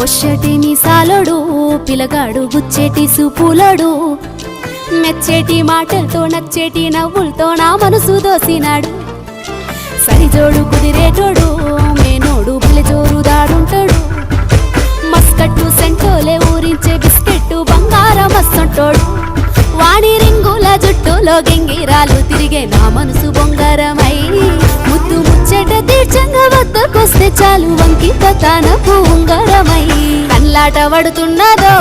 కొచ్చటి సాలడు పిలగాడు గుచ్చేటి సుపులడు. మెచ్చేటి మాటలతో నచ్చేటి నవ్వులతో నా మనసు దోసినాడు. సరిజోడు కుదిరేటోడు మేనోడు పిలజోరు దాడుంటాడు. మస్కట్టు సెంటోలే ఊరించే బిస్కెట్టు బంగారం మస్తుంటోడు వాణి రింగుల జుట్టులో గెంగిరాలు తిరిగే నా మనసు బొంగారమై ముద్దు ముచ్చట తీర్చంగా వద్దకొస్తే చాలు వంకిత తనపు ఉంగరమై. కన్లాట పడుతున్నదో